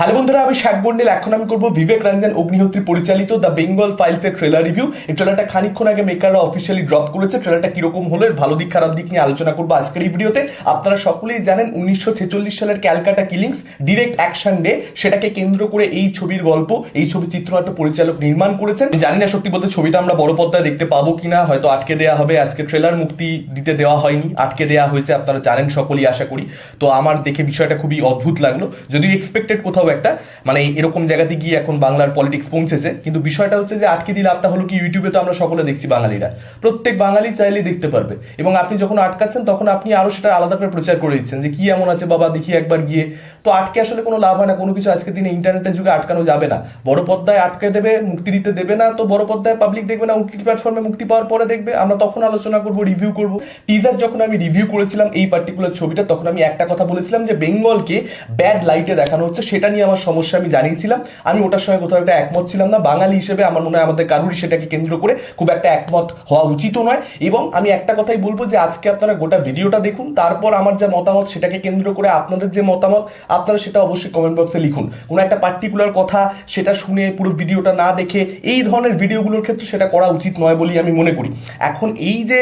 Hello বন্ধুরা, আমি শাক বন্ডেল এখন আমি করব বিবেক রঞ্জন অগ্নিহোত্রী পরিচালিত দ্য বেঙ্গল ফাইলস এর ট্রেলার রিভিউ এই ট্রেলারটা খানিকক্ষণ আগে মেকাররা অফিসিয়ালি ড্রপ করেছে। ট্রেলারটা কীরকম হলো, এর ভালো দিক, খারাপ দিক নিয়ে আলোচনা করব আজকের এই ভিডিওতে আপনারা সকলেই জানেন, উনিশশো ছেচল্লিশ সালের Calcutta killings direct action day সেটাকে কেন্দ্র করে এই ছবির গল্প, এই ছবি চিত্রনাট্য পরিচালক নির্মাণ করেছেন। জানি না সত্যি বলতে ছবিটা আমরা বড় পর্দায় দেখতে পাবো কিনা, হয়তো আটকে দেওয়া হবে। আজকে ট্রেলার মুক্তি দিতে দেওয়া হয়নি, আটকে দেওয়া হয়েছে, আপনারা জানেন সকলেই আশা করি। তো আমার দেখে বিষয়টা খুবই অদ্ভুত লাগল। যদিও এক্সপেক্টেড কোথাও একটা মানে এরকম জায়গাতে গিয়ে এখন বাংলার পলিটিক্স পৌঁছেছে। কিন্তু বিষয়টা হচ্ছে যে আটকে দিলে লাভটা হলো কি ইউটিউবে তো আমরা সকলে দেখছি বাঙালিরা। প্রত্যেক বাঙালি চাইলে দেখতে পারবে। এবং আপনি যখন আটকাচ্ছেন, তখন আপনি আরও সেটা আলাদা করে প্রচার করে দিচ্ছেন যে কি এমন আছে, বাবা দেখি একবার গিয়ে। তো আটকে আসলে কোনো লাভ হয় না, কোনো কিছু আজকের দিনে ইন্টারনেটের যুগে আটকানো যাবে না। বড় পর্দায় আটকে দেবে, মুক্তি দিতে দেবে না, তো বড় পর্দায় পাবলিক দেখবে না ওটিটি প্ল্যাটফর্মে মুক্তি পাওয়ার পরে দেখবে। আমরা তখন আলোচনা করব রিভিউ করব। টিজার যখন আমি রিভিউ করেছিলাম এই পার্টিকুলার ছবিটা, তখন আমি একটা কথা বলেছিলাম যে বেঙ্গলকে ব্যাড লাইটে দেখানো হচ্ছে, সেটা আমার সমস্যা আমি জানিয়েছিলাম। আমি ওটার সঙ্গে কোথাও একটা একমত ছিলাম না। বাঙালি হিসেবে আমার মনে হয় আমাদের কারুরই সেটাকে কেন্দ্র করে খুব একটা একমত হওয়া উচিত নয়। এবং আমি একটা কথাই বলব যে, আজকে আপনারা গোটা ভিডিওটা দেখুন, তারপর আমার যে মতামত সেটাকে কেন্দ্র করে আপনাদের যে মতামত, আপনারা সেটা অবশ্যই কমেন্ট বক্সে লিখুন। কোনো একটা পার্টিকুলার কথা সেটা শুনে পুরো ভিডিওটা না দেখে এই ধরনের ভিডিওগুলোর ক্ষেত্রে সেটা করা উচিত নয় বলেই আমি মনে করি। এখন এই যে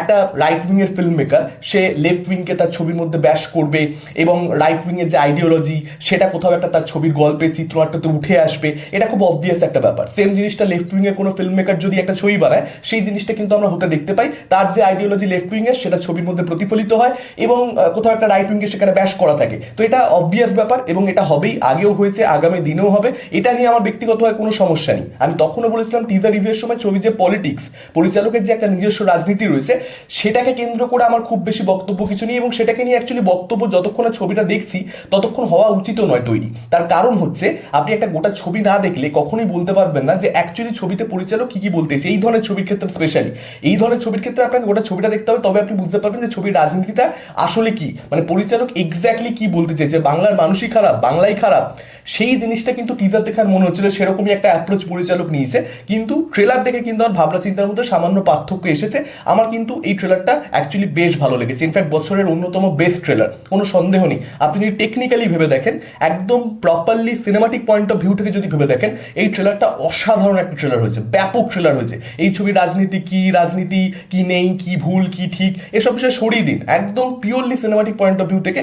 একটা রাইট উইং এর ফিল্ম মেকার সে লেফট উইংকে তার ছবির মধ্যে ব্যাস করবে এবং রাইট উইং এর যে আইডিওলজি সেটা কোথাও একটা তার ছবির গল্পে চিত্রনাট্যতে উঠে আসবে। এটা খুব অবভিয়াস একটা ব্যাপার। সেম জিনিসটা লেফট উইং এর কোনো ফিল্ম মেকার যদি একটা ছবি বানায়, সেই জিনিসটা কিন্তু আমরা হতে দেখতে পাই। তার যে আইডিওলজি লেফট উইং এর, সেটা ছবির মধ্যে প্রতিফলিত হয় এবং কোথাও একটা রাইট উইং উইংকে সেখানে ব্যাস করা থাকে। তো এটা অবভিয়াস ব্যাপার এবং এটা হবেই, আগেও হয়েছে, আগামী দিনেও হবে। এটা নিয়ে আমার ব্যক্তিগতভাবে কোনো সমস্যা নেই। আমি তখনও বলেছিলাম টিজার রিভিউয়ের সময় ছবি যে পলিটিক্স পরিচালকের যে একটা নিজস্ব রাজনীতি রয়েছে সেটাকে কেন্দ্র করে আমার খুব বেশি বক্তব্য কিছু নেই এবং সেটাকে নিয়ে অ্যাকচুয়ালি বক্তব্য যতক্ষণ ছবিটা দেখছি, ততক্ষণ হওয়া উচিতও নয় তৈরি। তার কারণ হচ্ছে, আপনি একটা গোটা ছবি না দেখলে কখনোই বলতে পারবেন না যে অ্যাকচুয়ালি ছবিতে পরিচালক কি কি বলতেছে। এই ধরনের ছবির ক্ষেত্রে স্পেশালি এই ধরনের ছবির ক্ষেত্রে আপনাকে গোটা ছবিটা দেখতে হবে, তবে আপনি বুঝতে পারবেন যে ছবির রাজনীতিটা আসলে কি। মানে পরিচালক এক্স্যাক্টলি কি বলতে চেয়েছে? বাংলার মানুষই খারাপ, বাংলাই খারাপ। সেই জিনিসটা কিন্তু টিজার দেখার মনে হচ্ছিল সেরকমই একটা অ্যাপ্রোচ পরিচালক নিয়েছে। কিন্তু ট্রেলার দেখে কিন্তু আমার ভাবনা চিন্তার মধ্যে সামান্য পার্থক্য এসেছে। আমার কিন্তু এই ট্রেলারটা অ্যাকচুয়ালি বেশ ভালো লেগেছে। ইনফ্যাক্ট বছরের অন্যতম বেস্ট ট্রেলার কোনো সন্দেহ নেই। আপনি যদি টেকনিক্যালি ভেবে দেখেন, একদম properly cinematic point of view থেকে যদি ভেবে দেখেন, এই ট্রেলারটা অসাধারণ একটা ট্রেলার হয়েছে। ব্যাপক ট্রেলার হয়েছে। এই ছবির রাজনীতি কি রাজনীতি কি নেই, কি ভুল, কি ঠিক, এসব বিষয়ে সরিয়ে দিন। একদম purely cinematic point of view থেকে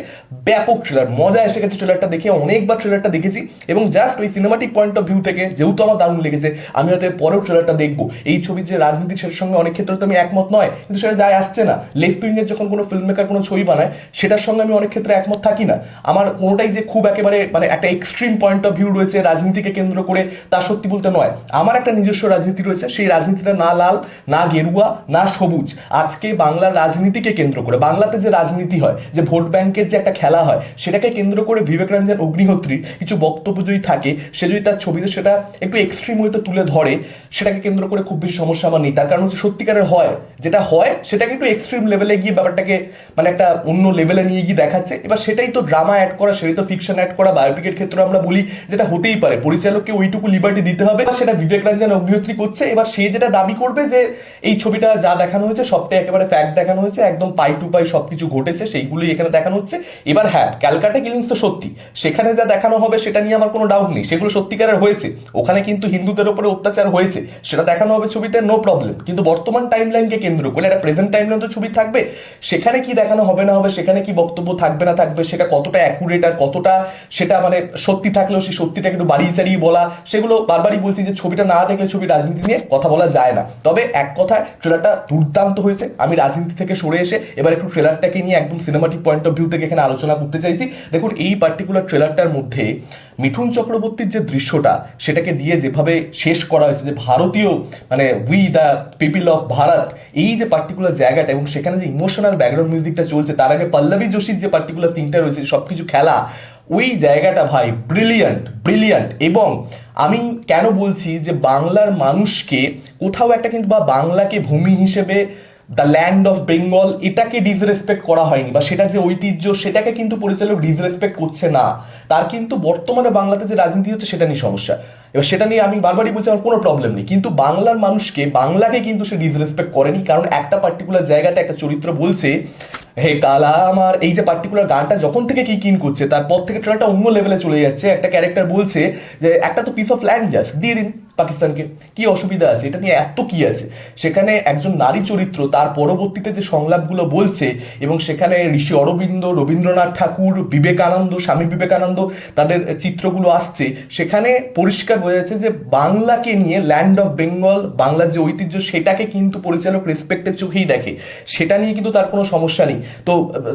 ব্যাপক ট্রেলার মজা এসে গেছে ট্রেলারটা দেখে, অনেকবার ট্রেলারটা দেখেছি এবং জাস্ট ওই সিনেমাটিক পয়েন্ট অফ ভিউ থেকে যেহেতু আমার দারুণ লেগেছে, আমি হয়তো পরেও ট্রেলারটা দেখব। এই ছবি যে রাজনীতি, সেটার সঙ্গে অনেক ক্ষেত্রে তো আমি একমত নয়, কিন্তু সেটা যায় আসছে না। লেফট উইংয়ের যখন কোনো ফিল্ম মেকার কোনো ছবি বানায়, সেটার সঙ্গে আমি অনেক ক্ষেত্রে একমত থাকি না। আমার কোনোটাই যে খুব একেবারে মানে একটা এক্সট্রিম পয়েন্ট অফ ভিউ রয়েছে রাজনীতিকে কেন্দ্র করে, তা সত্যি বলতে নয়। আমার একটা নিজস্ব রাজনীতি রয়েছে, সেই রাজনীতিটা না লাল, না গেরুয়া, না সবুজ। আজকে বাংলার রাজনীতিকে কেন্দ্র করে, বাংলাতে যে রাজনীতি হয়, যে ভোট ব্যাংকের যে একটা খেলা হয়, সেটাকে কেন্দ্র করে বিবেক রঞ্জন অগ্নিহোত্রীর কিছু বক্তব্য যদি থাকে, সে যদি তার ছবিতে সেটা একটু এক্সট্রিম হয়তো তুলে ধরে, সেটাকে কেন্দ্র করে খুব বেশি সমস্যা আমার নেই। তার কারণ হচ্ছে সত্যিকারের হয়, যেটা হয় সেটাকে একটু এক্সট্রিম লেভেলে গিয়ে ব্যাপারটাকে মানে একটা অন্য লেভেলে নিয়ে গিয়ে দেখাচ্ছে। এবার সেটাই তো ড্রামা অ্যাড করা, সেটাই তো ফিকশন অ্যাড করা বায়োপিকের ক্ষেত্রে আমরা বলি যেটা হতেই পারে। পরিচালককে ওইটুকু লিবার্টি দিতে হবে। সেটা বিবেক রঞ্জন অগ্নিহোত্রী করছে। এবার সে যেটা দাবি করবে যে এই ছবিটা যা দেখানো হয়েছে, সবটাই একেবারে ফ্যাক্ট দেখানো হয়েছে, একদম পাই টু পাই সবকিছু ঘটেছে, সেইগুলোই এখানে দেখানো হচ্ছে। এবার হ্যাঁ ক্যালকাটা কিলিংস তো সত্যি। সেখানে যা দেখানো হবে সেটা নিয়ে আমার কোনো ডাউট নেই। সেগুলো সত্যিকারের হয়েছে। ওখানে কিন্তু হিন্দুদের উপরে অত্যাচার হয়েছে। সেটা দেখানো হবে ছবিতে নো প্রবলেম কিন্তু বর্তমান টাইম লাইনকে কেন্দ্র করে একটা প্রেজেন্ট টাইম তো ছবি থাকবে, সেখানে কি দেখানো হবে না হবে, সেখানে কি বক্তব্য থাকবে না থাকবে, সেটা কতটা অ্যাকুরেট আর কতটা সেটা মানে সত্যি থাকলেও সেই সত্যিটা একটু বাড়িয়ে চাড়িয়ে বলা, সেগুলো বারবারই বলছি যে ছবিটা না দেখলে ছবি রাজনীতি নিয়ে কথা বলা যায় না। তবে এক কথায় ট্রেলারটা দুর্দান্ত হয়েছে। আমি রাজনীতি থেকে সরে এসে এবার একটু ট্রেলারটাকে নিয়ে একদম সিনেমাটিক পয়েন্ট অফ ভিউ থেকে এখানে আলোচনা করতে চাইছি। দেখুন, এই পার্টিকুলার ট্রেলারটার মধ্যে মিঠুন চক্রবর্তীর যে দৃশ্যটা, সেটাকে দিয়ে যেভাবে শেষ করা হয়েছে, যে ভারতীয় মানে we the people of Bharat এই যে পার্টিকুলার জায়গাটা এবং সেখানে যে ইমোশনাল ব্যাকগ্রাউন্ড মিউজিকটা চলছে, তার আগে পল্লবী যোশীর যে পার্টিকুলার সিনটা রয়েছে সব কিছু খেলা, ওই জায়গাটা ভাই ব্রিলিয়ান্ট ব্রিলিয়ান্ট এবং আমি কেন বলছি যে বাংলার মানুষকে কোথাও একটা কিন্তু বা বাংলাকে ভূমি হিসেবে দ্য ল্যান্ড অফ বেঙ্গল এটাকে ডিসরেসপেক্ট করা হয়নি বা সেটা যে ঐতিহ্য সেটাকে কিন্তু পরিচালক ডিসরেসপেক্ট করছে না। তার কিন্তু বর্তমানে বাংলাতে যে রাজনীতি হচ্ছে, সেটা নিয়ে সমস্যা। এবার সেটা নিয়ে আমি বারবারই বলছি, আমার কোনো প্রবলেম নেই। কিন্তু বাংলার মানুষকে, বাংলাকে কিন্তু সে ডিসরেসপেক্ট করেনি, কারণ একটা পার্টিকুলার জায়গাতে একটা চরিত্র বলছে, হে কালা আমার, এই যে পার্টিকুলার গানটা যখন থেকে কি কিন করছে, তারপর থেকে ট্রেলারটা অন্য লেভেলে চলে যাচ্ছে। একটা ক্যারেক্টার বলছে যে, একটা তো পিস অফ ল্যান্ড জাস্ট দিয়ে দিন। পাকিস্তানকে। কি অসুবিধা আছে? এটা নিয়ে এত কি আছে? সেখানে একজন নারী চরিত্র তার পরবর্তীতে যে সংলাপগুলো বলছে এবং সেখানে ঋষি অরবিন্দ, রবীন্দ্রনাথ ঠাকুর, বিবেকানন্দ, স্বামী বিবেকানন্দ তাদের চিত্রগুলো আসছে। সেখানে পরিষ্কার বোঝা যাচ্ছে যে বাংলাকে নিয়ে ল্যান্ড অফ বেঙ্গল বাংলার যে ঐতিহ্য, সেটাকে কিন্তু পরিচালক রেসপেক্টের চোখেই দেখে। সেটা নিয়ে কিন্তু তার কোনো সমস্যা নেই। তো,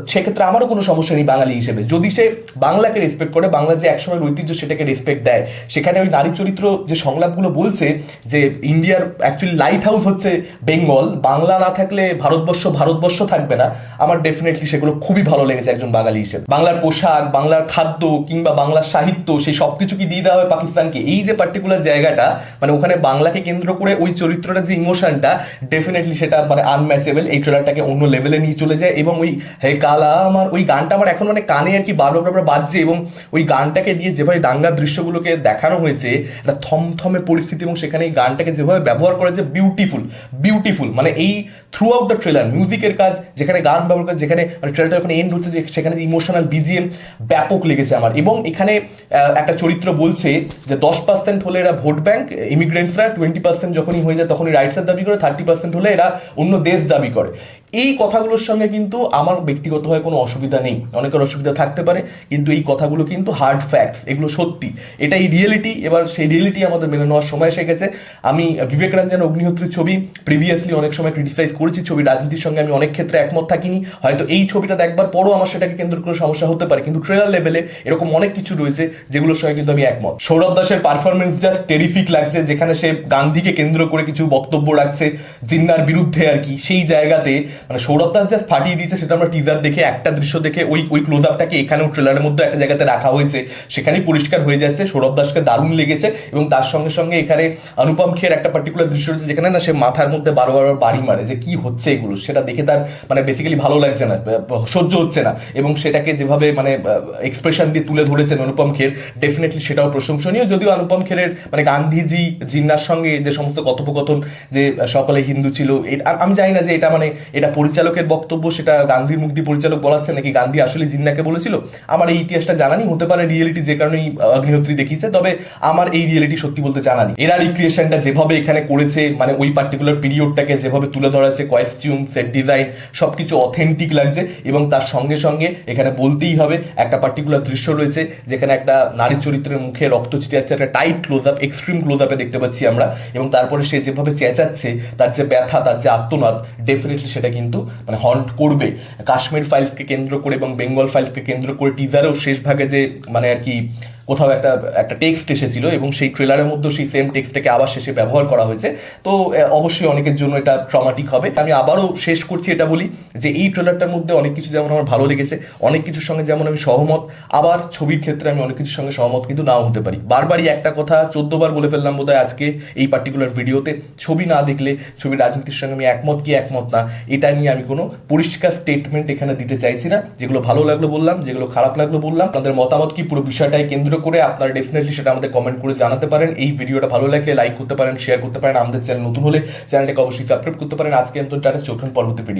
সেক্ষেত্রে আমারও কোনো সমস্যা নেই বাঙালি হিসেবে। যদি সে বাংলাকে রেসপেক্ট করে, বাংলার যে একসময়ের ঐতিহ্য, সেটাকে রেসপেক্ট দেয়। সেখানে ওই নারী চরিত্র যে সংলাপগুলো বলছে যে ইন্ডিয়ার অ্যাকচুয়ালি লাইট হাউস হচ্ছে বেঙ্গল, বাংলা না থাকলে ভারতবর্ষ ভারতবর্ষ থাকবে না। আমার ডেফিনেটলি সেগুলো খুবই ভালো লেগেছে একজন বাঙালি হিসেবে। বাংলার পোশাক, বাংলার খাদ্য কিংবা বাংলার সাহিত্য সেই সব কিছু কি দিয়ে দেওয়া হয় পাকিস্তানকে। এই যে পার্টিকুলার জায়গাটা মানে ওখানে বাংলাকে কেন্দ্র করে ওই চরিত্রটা যে ইমোশনটা ডেফিনেটলি সেটা মানে আনম্যাচেবল এই ট্রেলারটাকে অন্য লেভেলে নিয়ে চলে যায় এবং ওই হে কালা আমার, ওই গানটা আমার এখন মানে কানে আর কি বারবার বারবার বাজছে এবং ওই গানটাকে দিয়ে যেভাবে দাঙ্গার দৃশ্যগুলোকে দেখানো হয়েছে, একটা থমথমে পরিস্থিতি এবং সেখানে এই গানটাকে যেভাবে ব্যবহার করা বিউটিফুল বিউটিফুল মানে এই থ্রু আউট দ্য ট্রেলার মিউজিকের কাজ, যেখানে গান ব্যবহার করে, যেখানে মানে ট্রেলারটা যখন এন্ড হচ্ছে, যে সেখানে যে ইমোশনাল বিজিএম ব্যাপক লেগেছে আমার। এবং এখানে একটা চরিত্র বলছে যে দশ পার্সেন্ট হলে এরা ভোট ব্যাংক ইমিগ্রেন্টসরা টোয়েন্টি পার্সেন্ট যখনই হয়ে যায়, তখনই রাইটসের দাবি করে থার্টি পার্সেন্ট হলে এরা অন্য দেশ দাবি করে। এই কথাগুলোর সঙ্গে কিন্তু আমার ব্যক্তিগতভাবে কোনো অসুবিধা নেই। অনেকের অসুবিধা থাকতে পারে, কিন্তু এই কথাগুলো কিন্তু হার্ড ফ্যাক্টস এগুলো সত্যি। এটা এই রিয়েলিটি এবার সেই রিয়েলিটি আমাদের মেনে নেওয়ার সময় এসে গেছে। আমি বিবেক রঞ্জন অগ্নিহোত্রীর ছবি প্রিভিয়াসলি অনেক সময় ক্রিটিসাইজ করেছি, ছবি রাজনীতির সঙ্গে আমি অনেক ক্ষেত্রে একমত থাকিনি। হয়তো এই ছবিটা দেখবার পরও আমার সেটাকে কেন্দ্র করে সমস্যা হতে পারে, কিন্তু ট্রেলার লেভেলে এরকম অনেক কিছু রয়েছে যেগুলোর সঙ্গে কিন্তু আমি একমত। সৌরভ দাসের পারফরমেন্স জাস্ট টেরিফিক লাগছে, যেখানে সে গান্ধীকে কেন্দ্র করে কিছু বক্তব্য রাখছে, জিন্নার বিরুদ্ধে আর কি। সেই জায়গাতে মানে সৌরভ দাস জাস্ট ফাটিয়ে দিয়েছে, সেটা আমরা টিজার দেখে, একটা দৃশ্য দেখে, ওই ওই ক্লোজ আপটাকে এখানেও ট্রেলারের মধ্যে একটা জায়গাতে রাখা হয়েছে। সেখানেই পরিষ্কার হয়ে যাচ্ছে, সৌরভ দাসকে দারুণ লেগেছে এবং তার সঙ্গে সঙ্গে এখানে অনুপম খের একটা পার্টিকুলার দৃশ্য রয়েছে, যেখানে না সে মাথার মধ্যে বারো বারবার বাড়ি মারে যে কি হচ্ছে এগুলো। সেটা দেখে তার মানে বেসিক্যালি ভালো লাগছে না, সহ্য হচ্ছে না এবং সেটাকে যেভাবে মানে এক্সপ্রেশন দিয়ে তুলে ধরেছেন অনুপম খের ডেফিনেটলি সেটাও প্রশংসনীয়। যদিও অনুপম খেরের মানে গান্ধীজি, জিন্নার সঙ্গে যে সমস্ত কথোপকথন যে সকলে হিন্দু ছিল আমি জানি না যে এটা মানে এটা পরিচালকের বক্তব্য, সেটা গান্ধীর মুক্তি পরিচালক বলাচ্ছে নাকি গান্ধী আসলে জিন্নাকে বলেছিল, আমার এই ইতিহাসটা জানানি, হতে পারে রিয়েলিটি যে কারণেই অগ্নিহোত্রী দেখিয়েছে, তবে আমার এই রিয়েলিটি সত্যি বলতে জানানি। এরা রিক্রিয়েশনটা যেভাবে এখানে করেছে মানে ওই পার্টিকুলার পিরিয়ডটাকে যেভাবে তুলে ধরা হচ্ছে কয়েস্টিউম সেট ডিজাইন সবকিছু অথেন্টিক লাগছে, এবং তার সঙ্গে সঙ্গে এখানে বলতেই হবে, একটা পার্টিকুলার দৃশ্য রয়েছে, যেখানে একটা নারী চরিত্রের মুখে রক্ত ছিটে যাচ্ছে, একটা tight close up extreme close আপে দেখতে পাচ্ছি আমরা, এবং তারপরে সে যেভাবে চেঁচাচ্ছে, তার যে ব্যথা, তার যে আত্মনাদ ডেফিনেটলি সেটা কিন্তু মানে হন্ট করবে। কাশ্মীর ফাইলসকে কেন্দ্র করে এবং বেঙ্গল ফাইলসকে কেন্দ্র করে টিজারেও শেষ ভাগে যে মানে আর কি কোথাও একটা একটা টেক্সট এসেছিল এবং সেই ট্রেলারের মধ্যে সেই সেম টেক্সটটাকে আবার শেষে ব্যবহার করা হয়েছে। তো অবশ্যই অনেকের জন্য এটা ট্রমাটিক হবে। আমি আবারও শেষ করছি এটা বলি যে এই ট্রেলারটার মধ্যে অনেক কিছু যেমন আমার ভালো লেগেছে, অনেক কিছুর সঙ্গে যেমন আমি সহমত, আবার ছবির ক্ষেত্রে আমি অনেক কিছুর সঙ্গে সহমত কিন্তু নাও হতে পারি। বারবারই একটা কথা চোদ্দ বার বলে ফেললাম বোধহয় আজকে এই পার্টিকুলার ভিডিওতে ছবি না দেখলে ছবির রাজনীতির সঙ্গে আমি একমত কি একমত না, এটা নিয়ে আমি কোনো পরিষ্কার স্টেটমেন্ট এখানে দিতে চাইছি না। যেগুলো ভালো লাগল বললাম, যেগুলো খারাপ লাগল বললাম তাদের মতামত কি? পুরো বিষয়টাই কেন্দ্র করে আপনারা ডেফিনেটলি সেটা আমাদের কমেন্ট করে জানাতে পারেন। এই ভিডিওটা ভালো লাগলে লাইক করতে পারেন শেয়ার করতে পারেন। আমাদের চ্যানেল নতুন হলে চ্যানেলটাকে অবশ্যই সাবস্ক্রাইব করতে পারেন। আজকে এত টাটা, চোখ পরবর্তী ভিডিও